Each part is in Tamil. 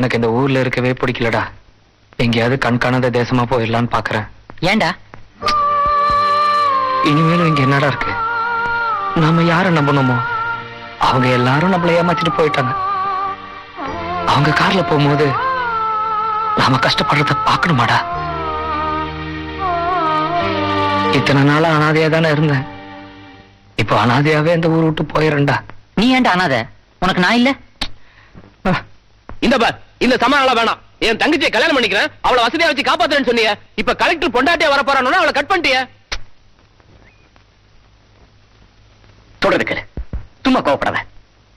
எனக்கு இந்த ஊர்ல இருக்கவே பிடிக்கலடா. எங்கேயாவது கண் காணாத தேசமா போயிடலான்னு பாக்குறேன். ஏன்டா? இனிமேலும் இங்க என்னடா இருக்கு? நாம யாரை நம்பணுமோ? அவங்க எல்லாரும் நம்மள ஏமாத்திட்டு போயிட்டாங்க. அவங்க கார்ல போகும்போது நாம கஷ்டப்படுறத பார்க்கணுமாடா? இத்தனை நாளா அனாதையா தானே இருந்தேன். இப்போ அனாதையாவே இந்த ஊர் விட்டு போயிடுறேன்டா. நீ ஏன்டா அனாத? உனக்கு நான் இல்ல? இந்த பார். இந்த சமாளம் வேணாம். என் தங்கச்சியை கல்யாணம் பண்ணிக்கிறேன். அவளை வசதியா வச்சு காப்பாத்துறேன்னு சொன்னீங்க இப்ப கலெக்டர் பொண்டாட்டியா வர போறான்னு அவளை கட் பண்ணிட்டிய. தொடருக்கு சும்மா கோவப்படாத.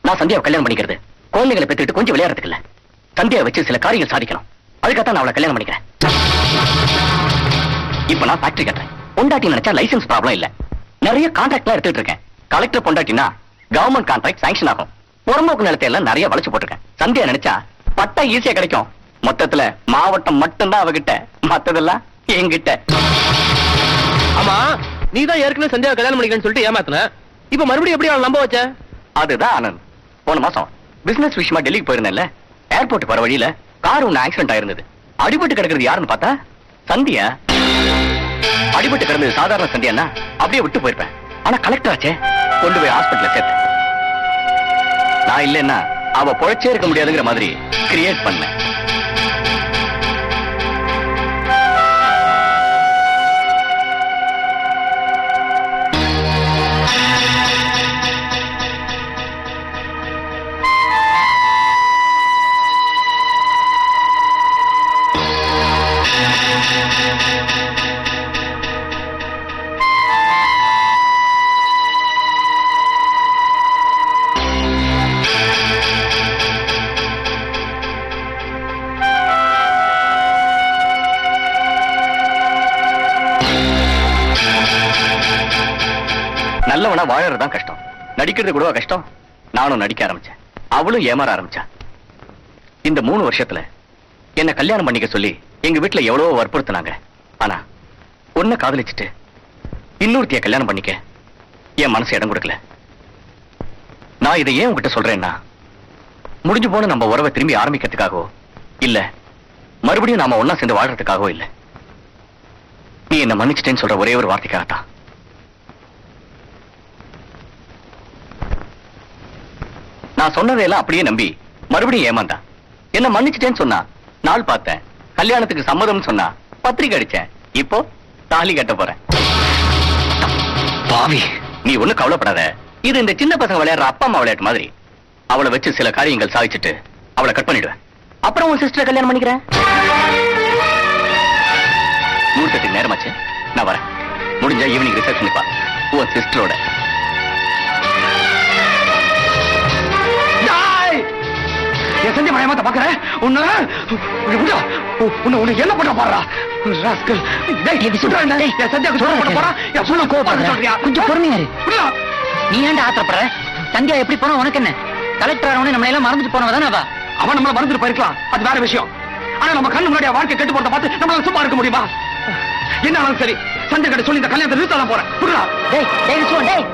நான் சந்தியாவை கல்யாணம் பண்ணிக்கிறது. குழந்தைகளை பெற்றுட்டு கொஞ்சம் விளையாடுறதுக்கு இல்ல. சந்தியாவை வச்சு சில காரியங்கள் சாதிக்கணும். அதுக்காக நான் அவளை கல்யாணம் பண்ணிக்கிறேன். இப்ப நான் ஃபேக்டரி கட்டுறேன். பொண்டாட்டி நினைச்சா லைசன்ஸ் ப்ராப்ளம் இல்ல. நிறைய கான்ட்ராக்ட்லாம் எடுத்துட்டு இருக்கேன். கலெக்டர் பொண்டாட்டினா கவர்மெண்ட் கான்ட்ராக்ட் சாங்ஷன் ஆகும். புறம்போக்கு நிலத்தை எல்லாம் நிறைய வளைச்சு போட்டிருக்கேன். சந்தியா நினைச்சா பட்டா ஈஸியா கிடைக்கும். மொத்தத்துல மாவட்டம் மட்டும்தான் அவகிட்ட. மத்ததெல்லாம் என்கிட்ட. ஆமா நீ தான் ஏற்கனவே சந்தியாவை கல்யாணம் பண்ணிக்கிறேன்னு சொல்லிட்டு ஏமாத்துன. இப்ப மறுபடியும் எப்படி அவளை நம்ப வச்ச? அதுதான் ஆனந்த். போன மாசம் பிசினஸ் விஷயமா டெல்லிக்கு போயிருந்தேன்ல. ஏர்போர்ட் போற வழியில கார் ஒண்ணு ஆக்சிடென்ட் ஆயிருந்தது. அடிபட்டு கிடக்குறது யாருன்னு பார்த்தா சந்தியா. அடிபட்டு கிடந்தது சாதாரண சந்தியானா அப்படியே விட்டு போயிருப்பேன். ஆனா கலெக்டர் ஆச்சே. கொண்டு போய் ஹாஸ்பிட்டல்ல சேர்த்தேன். நான் இல்லைன்னா அவ பொழைச்சே இருக்க முடியாதுங்கிற மாதிரி கிரியேட் பண்ணேன் நல்லவனா வாழறதுதான் கஷ்டம். நடிக்கிறது கூட கஷ்டம்? நானும் நடிக்க ஆரம்பிச்சேன். அவளும் ஏமாற ஆரம்பிச்சா. இந்த மூணு வருஷத்துல என்ன கல்யாணம் பண்ணிக்க சொல்லி எங்க வீட்டுல எவ்வளவோ வற்புறுத்தினாங்க. ஆனா ஒன்ன காதலிச்சுட்டு இன்னொருத்திய கல்யாணம் பண்ணிக்க என் மனசு இடம் கொடுக்கல. நான் இதை ஏன் உங்ககிட்ட சொல்றேன்னா முடிஞ்சு போன நம்ம உறவை திரும்பி ஆரம்பிக்கிறதுக்காகவோ இல்ல மறுபடியும் நாம ஒன்னா சேர்ந்து வாழ்றதுக்காகவோ இல்ல. நீ என்ன மன்னிச்சிட்டேன்னு சொல்ற ஒரே ஒரு வார்த்தைக்காகத்தான். நான் சொன்னதையெல்லாம் அப்படியே நம்பி மறுபடியும் ஏமாந்தா என்ன மன்னிச்சிட்டேன்னு சொன்னா நாள் பார்த்தேன். கல்யாணத்துக்கு சம்மதம் சொன்னா பத்திரிக்கை அடிச்சேன். இப்போ தாலி கட்ட போறேன். பாவி நீ ஒண்ணு கவலைப்படாத. இது இந்த சின்ன பசங்க விளையாடுற அப்பா அம்மா விளையாட்டு மாதிரி. அவளை வச்சு சில காரியங்கள் சாதிச்சுட்டு அவளை கட் பண்ணிடுவேன். அப்புறம் உன் சிஸ்டரை கல்யாணம் பண்ணிக்கிறேன். முகூர்த்தத்துக்கு நேரமாச்சு. நான் வரேன். முடிஞ்சா ஈவினிங் ரிசப்ஷன் பா உன் சிஸ்டரோட என் செஞ்ச மயமாத்த பாக்குற? உன்ன உன்னை உன்னை என்ன பண்ண பாடுறா ராஸ்கல் என் சந்தியாவுக்கு சுட பண்ண போறா? என் புள்ள கோவப்படுற சொல்றியா? கொஞ்சம் பொறுமையா இரு. நீ ஏன்டா ஆத்திரப்படுற? சந்தியா எப்படி போனா உனக்கு என்ன? கலெக்டர் ஆனவனே நம்மள எல்லாம் மறந்துட்டு போனவ தானே அவ? அவன் நம்மள மறந்துட்டு போயிருக்கலாம். அது வேற விஷயம். ஆனா நம்ம கண்ணு முன்னாடி அவன் வாழ்க்கை கெட்டு போறத பார்த்து நம்மளால சும்மா இருக்க முடியுமா? என்ன ஆனாலும் சரி. சந்திர கிட்ட சொல்லி இந்த கல்யாணத்தை நிறுத்தலாம் போறேன். புரியல டேய் டேய்.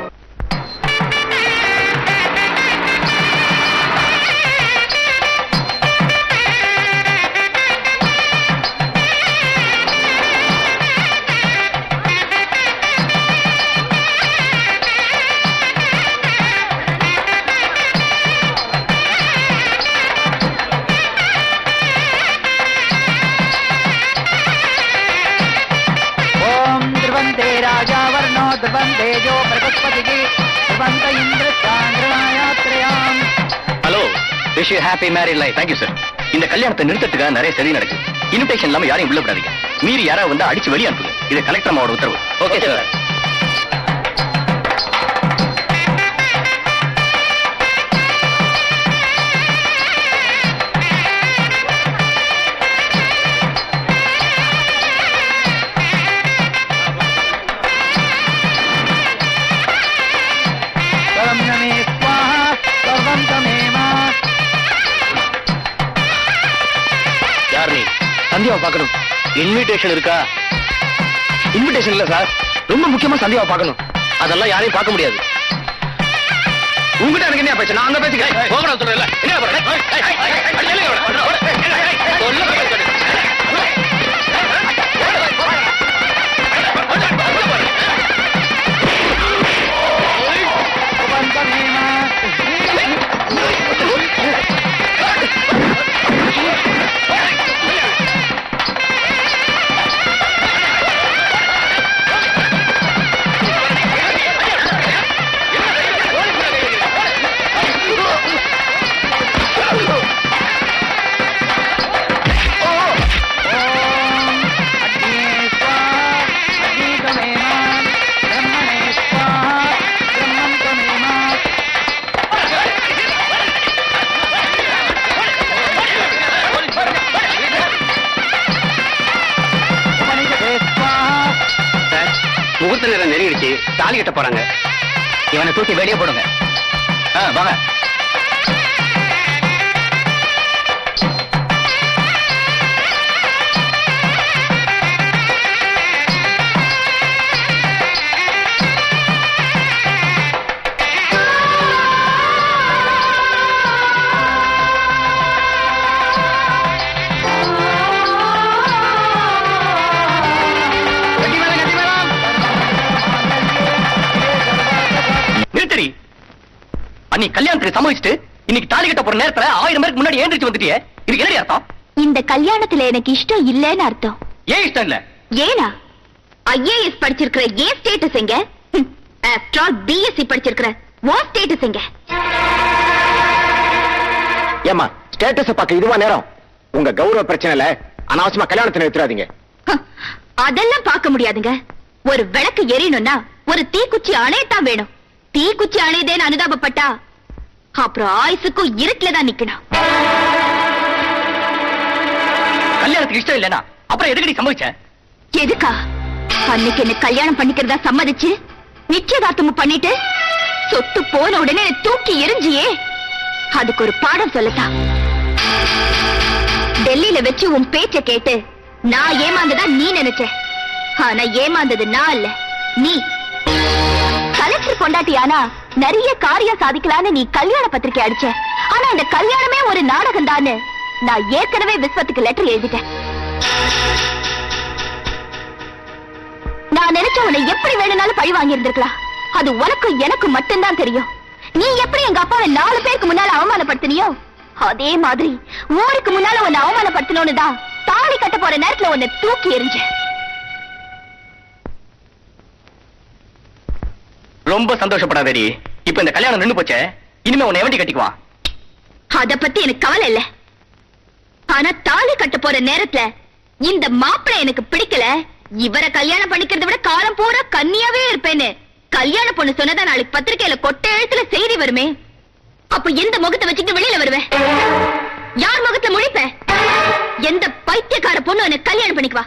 Wish you happy married life. Thank you sir இந்த கல்யாணத்தை நிறுத்தத்துக்காக நிறைய சதி நடக்குது. இன்விடேஷன் இல்லாம யாரையும் உள்ள விடாதீங்க. மீறி யாராவது வந்து அடிச்சு வெளியே அனுப்புங்க. இது கலெக்டர் அம்மாவோட உத்தரவு. ஓகே சார் சந்தியாவை பார்க்கணும் இன்விடேஷன் இருக்கா இன்விடேஷன் இல்ல சார் ரொம்ப முக்கியமா சந்தியாவை பார்க்கணும் அதெல்லாம் யாரையும் பார்க்க முடியாது உங்ககிட்ட எனக்கு என்ன நான் அங்க பேசிக்கிறேன் என்ன கட்ட போறாங்க. இவனை தூக்கி வெளியே போடுங்க. ஆ, வாங்க. அன்னி கல்யாணத்துக்கு சம்மதிச்சுட்டு இன்னைக்கு தாலி கட்ட போற நேரத்துல ஆயிரம் பேருக்கு முன்னாடி ஏந்திரிச்சு வந்துட்டியே? இதுக்கு என்னடி அர்த்தம்? இந்த கல்யாணத்துல எனக்கு இஷ்டம் இல்லைன்னு அர்த்தம். ஏன் இஷ்டம் இல்ல? ஏனா? ஐஏஎஸ் படிச்சிருக்கிற ஏன் ஸ்டேட்டஸ் எங்க? ஆஃப்டர் ஆல் பிஎஸ்சி படிச்சிருக்கிற ஓ ஸ்டேட்டஸ் எங்க? ஏமா ஸ்டேட்டஸ் பார்க்க இதுவா நேரம்? உங்க கௌரவ பிரச்சனைல அனாவசியமா கல்யாணத்தை நிறுத்திடாதீங்க. அதெல்லாம் பார்க்க முடியாதுங்க. ஒரு விளக்கு எரியணும்னா ஒரு தீக்குச்சி அணையத்தான் வேணும். தீக்குச்சி அணையதேன்னு அனுதாபப்பட்டா அப்புறம் ஆயுசுக்கும் இருட்டுல தான் நிக்கணும். கல்யாணத்துக்கு இஷ்டம் இல்லனா அப்புறம் எதுக்கடி சம்மதிச்ச? எதுக்கா? அன்னைக்கு என்ன கல்யாணம் பண்ணிக்கிறதா சம்மதிச்சு நிச்சயதார்த்தமும் பண்ணிட்டு சொத்து போன உடனே தூக்கி எரிஞ்சியே அதுக்கு ஒரு பாடம் சொல்லத்தான். டெல்லியில வச்சு உன் பேச்ச கேட்டு நான் ஏமாந்ததா நீ நினைச்ச? ஆனா ஏமாந்தது நான் இல்ல நீ. கலெக்டர் பொண்டாட்டியானா நிறைய காரியம் சாதிக்கலான்னு நீ கல்யாண பத்திரிக்கை அடிச்ச. ஆனா இந்த கல்யாணமே ஒரு நாடகம் நான் ஏற்கனவே விஸ்வத்துக்கு லெட்டர் எழுதிட்டேன். நான் நினைச்ச உன்னை எப்படி வேணும்னாலும் பழி வாங்கி இருந்திருக்கலாம் அது உனக்கும் எனக்கு மட்டும்தான் தெரியும். நீ எப்படி எங்க அப்பாவை நாலு பேருக்கு முன்னால அவமானப்படுத்தினியோ அதே மாதிரி ஊருக்கு முன்னால உன்னை அவமானப்படுத்தணும்னு தான் தாலி கட்ட போற நேரத்துல உன்னை தூக்கி எறிஞ்சேன். ரொம்ப சந்தோஷப்படாதடி. இப்ப இந்த கல்யாணம் நின்னு போச்சே. இனிமே உன்னை எவண்டி கட்டிக்குவான்? அத பத்தி எனக்கு கவலை இல்ல. ஆனா தாலி கட்ட போற நேரத்துல இந்த மாப்பிளை எனக்கு பிடிக்கல. இவரை கல்யாணம் பண்ணிக்கிறத விட காலம் பூரா கன்னியாவே இருப்பேன்னு. கல்யாண பொண்ணு சொன்னதா நாளைக்கு பத்திரிக்கையில கொட்ட எழுத்துல செய்தி வருமே. அப்ப எந்த முகத்தை வச்சுட்டு வெளியில வருவேன் யார் முகத்துல முழிப்ப? எந்த பைத்தியக்கார பொண்ணு எனக்கு கல்யாணம் பண்ணிக்குவா?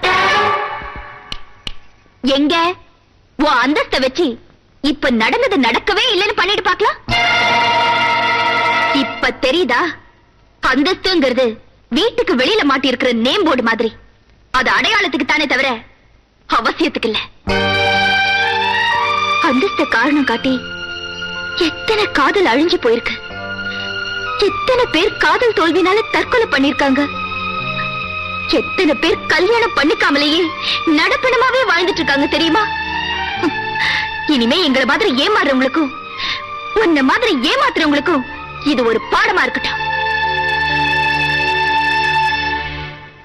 எங்க? உன் அந்தஸ்த வச்சு இப்ப நடந்தது நடக்கவே இல்லைன்னு பண்ணிட்டு பாக்கலாம் இப்ப தெரியுதா? அந்தஸ்துங்கிறது வீட்டுக்கு வெளியில மாட்டி இருக்கிற நேம் போர்டு மாதிரி. அது அடையாளத்துக்கு தானே தவிர அவசியத்துக்கு இல்ல. அந்தஸ்த காரணம் காட்டி எத்தனை காதல் அழிஞ்சு போயிருக்கு. எத்தனை பேர் காதல் தோல்வினால தற்கொலை பண்ணிருக்காங்க எத்தனை பேர் கல்யாணம் பண்ணிக்காமலேயே நடப்பணமாவே வாழ்ந்துட்டு இருக்காங்க தெரியுமா? இனிமே எங்களை மாதிரி ஏமாறுறவங்களுக்கும் உன்ன மாதிரி ஏமாத்துறவங்களுக்கும் இது ஒரு பாடமா இருக்கட்டும்.